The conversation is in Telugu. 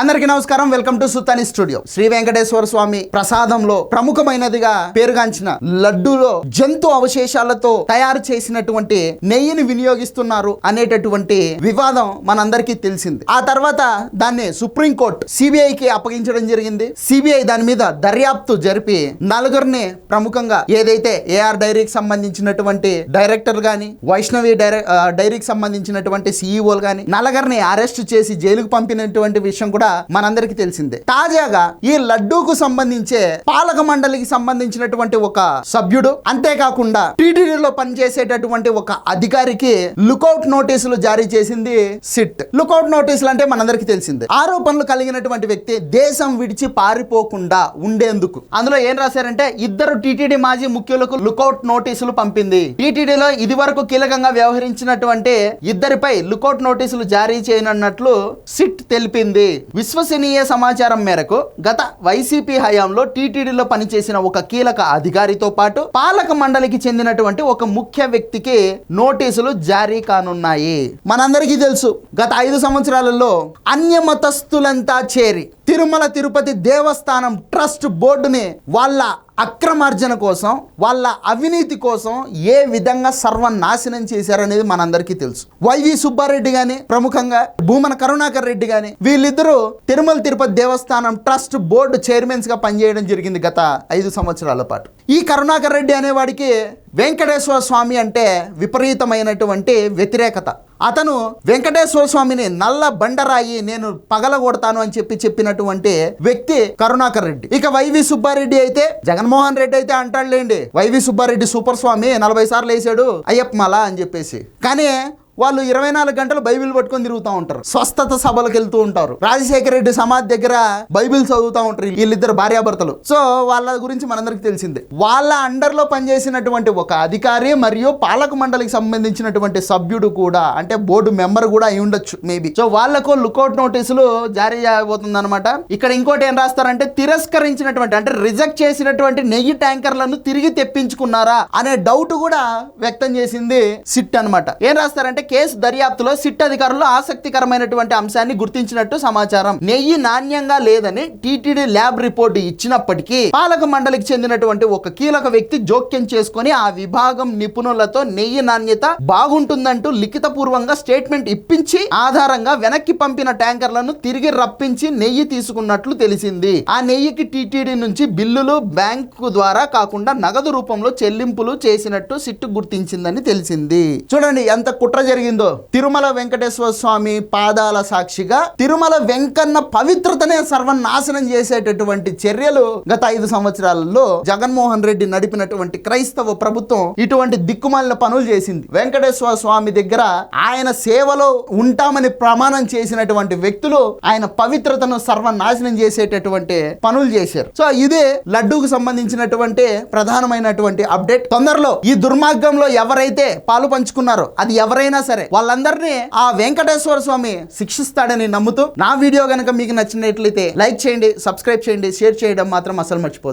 అందరికీ నమస్కారం. Welcome to Sutani studio Shri Venkateswara Swamy ప్రసాదంలో ప్రముఖమైనదిగా పేరుగాంచిన లడ్డూలో జంతు అవశేషాలతో తయారు చేసినటువంటి నెయ్యిని వినియోగిస్తున్నారు అనేటటువంటి వివాదం మనందరికీ తెలిసింది. ఆ తర్వాత దాన్ని సుప్రీంకోర్టు సిబిఐకి అప్పగించడం జరిగింది. సిబిఐ దాని మీద దర్యాప్తు జరిపి నలుగురిని ప్రముఖంగా ఏదైతే ఏఆర్ డైరీకి సంబంధించినటువంటి డైరెక్టర్ గాని వైష్ణవి డైరెక్ట్ డైరీకి సంబంధించినటువంటి సిఇఓలు గాని నలుగురిని అరెస్ట్ చేసి జైలుకు పంపినటువంటి విషయం కూడా మనందరికీ తెలిసిందే. తాజాగా ఈ లడ్డూకు సంబంధించే పాలక మండలికి సంబంధించినటువంటి ఒక సభ్యుడు అంతేకాకుండా టీటీడీలో పనిచేసేటటువంటి ఒక అధికారికి లుకౌట్ నోటీసులు జారీ చేసింది సిట్. లుకౌట్ నోటీసులు అంటే మనందరికీ తెలిసిందే. ఆరోపణలు కలిగినటువంటి వ్యక్తి దేశం విడిచి పారిపోకుండా ఉండేందుకు. అందులో ఏం రాశారంటే ఇద్దరు టీటీడీ మాజీ ముఖ్యులకు లుకౌట్ నోటీసులు పంపింది. టీటీడీలో ఇది వరకు కీలకంగా వ్యవహరించినటువంటి ఇద్దరిపై లుకౌట్ నోటీసులు జారీ చేయనున్నట్లు సిట్ తెలిపింది. విశ్వసనీయ సమాచారం మేరకు గత వైసీపీ హయాంలో టీటీడీలో పనిచేసిన ఒక కీలక అధికారితో పాటు పాలక మండలికి చెందినటువంటి ఒక ముఖ్య వ్యక్తికి నోటీసులు జారీ కానున్నాయి. మనందరికీ తెలుసు గత ఐదు సంవత్సరాలలో అన్య మతస్థులంతా చేరి తిరుమల తిరుపతి దేవస్థానం ట్రస్ట్ బోర్డుని వాళ్ళ అక్రమార్జన కోసం వాళ్ళ అవినీతి కోసం ఏ విధంగా సర్వనాశనం చేశారనేది మనందరికీ తెలుసు. వైవి సుబ్బారెడ్డి గాని ప్రముఖంగా భూమన కరుణాకర్ రెడ్డి గాని వీళ్ళిద్దరూ తిరుమల తిరుపతి దేవస్థానం ట్రస్ట్ బోర్డు చైర్మన్స్గా పనిచేయడం జరిగింది గత ఐదు సంవత్సరాల పాటు. ఈ కరుణాకర్ రెడ్డి అనేవాడికి వెంకటేశ్వర స్వామి అంటే విపరీతమైనటువంటి వ్యతిరేకత. అతను వెంకటేశ్వర స్వామిని నల్ల బండరాయి నేను పగలగొడతాను అని చెప్పి చెప్పినటువంటి వ్యక్తి కరుణాకర్ రెడ్డి. ఇక వైవి సుబ్బారెడ్డి అయితే జగన్మోహన్ రెడ్డి అయితే అంటాడులేండి. వైవి సుబ్బారెడ్డి సూపర్ స్వామి నలభై సార్లు వేసాడు. అయ్యప్ప మల అని చెప్పేసి. కానీ వాళ్ళు ఇరవై నాలుగు గంటలు బైబిల్ పట్టుకొని తిరుగుతూ ఉంటారు. స్వస్థత సభలకు వెళ్తూ ఉంటారు. రాజశేఖర రెడ్డి సమాధి దగ్గర బైబిల్ చదువుతూ ఉంటారు వీళ్ళిద్దరు భార్యాభర్తలు. సో వాళ్ళ గురించి మనందరికి తెలిసిందే. వాళ్ళ అండర్లో పనిచేసినటువంటి ఒక అధికారి మరియు పాలక మండలికి సంబంధించినటువంటి సభ్యుడు కూడా అంటే బోర్డు మెంబర్ కూడా అయి ఉండొచ్చు మేబీ సో వాళ్ళకు లుకౌట్ నోటీసులు జారీ చేయబోతుంది అనమాట ఇక్కడ ఇంకోటి ఏం రాస్తారంటే తిరస్కరించినటువంటి అంటే రిజెక్ట్ చేసినటువంటి నెయ్యి ట్యాంకర్లను తిరిగి తెప్పించుకున్నారా అనే డౌట్ కూడా వ్యక్తం చేసింది సిట్ అన్నమాట. ఏం రాస్తారంటే కేసు దర్యాప్తులో సిట్ అధికారులు ఆసక్తికరమైనటువంటి అంశాన్ని గుర్తించినట్టు సమాచారం. నెయ్యి నాణ్యంగా లేదని టీటీడీ ల్యాబ్ రిపోర్ట్ ఇచ్చినప్పటికీ పాలక మండలికి చెందినటువంటి ఒక కీలక వ్యక్తి జోక్యం చేసుకొని ఆ విభాగం నిపుణులతో నెయ్యి నాణ్యత బాగుంటుందంటూ లిఖిత పూర్వంగా స్టేట్మెంట్ ఇప్పించి ఆధారంగా వెనక్కి పంపిన ట్యాంకర్లను తిరిగి రప్పించి నెయ్యి తీసుకున్నట్లు తెలిసింది. ఆ నెయ్యికి టీటీడీ నుంచి బిల్లులు బ్యాంకు ద్వారా కాకుండా నగదు రూపంలో చెల్లింపులు చేసినట్టు సిట్టు గుర్తించిందని తెలిసింది. చూడండి ఎంత కుట్ర జరిగిందో? తిరుమల వెంకటేశ్వర స్వామి పాదాల సాక్షిగా తిరుమల వెంకన్న పవిత్రతనే సర్వనాశనం చేసేటటువంటి చర్యలు గత ఐదు సంవత్సరాలలో జగన్మోహన్ రెడ్డి నడిపినటువంటి క్రైస్తవ ప్రభుత్వం ఇటువంటి దిక్కుమాలిన పనులు చేసింది. వెంకటేశ్వర స్వామి దగ్గర ఆయన సేవలో ఉంటామని ప్రమాణం చేసినటువంటి వ్యక్తులు ఆయన పవిత్రతను సర్వనాశనం చేసేటటువంటి పనులు చేశారు. సో ఇదే లడ్డూకు సంబంధించినటువంటి ప్రధానమైనటువంటి అప్డేట్. తొందరలో ఈ దుర్మార్గంలో ఎవరైతే పాలు పంచుకున్నారో అది ఎవరైనా సరే వాళ్ళందరినీ ఆ వెంకటేశ్వర స్వామి శిక్షిస్తాడని నమ్ముతూ నా వీడియో కనుక మీకు నచ్చినట్లయితే లైక్ చేయండి సబ్స్క్రైబ్ చేయండి షేర్ చేయడం మాత్రం అసలు మర్చిపోతుంది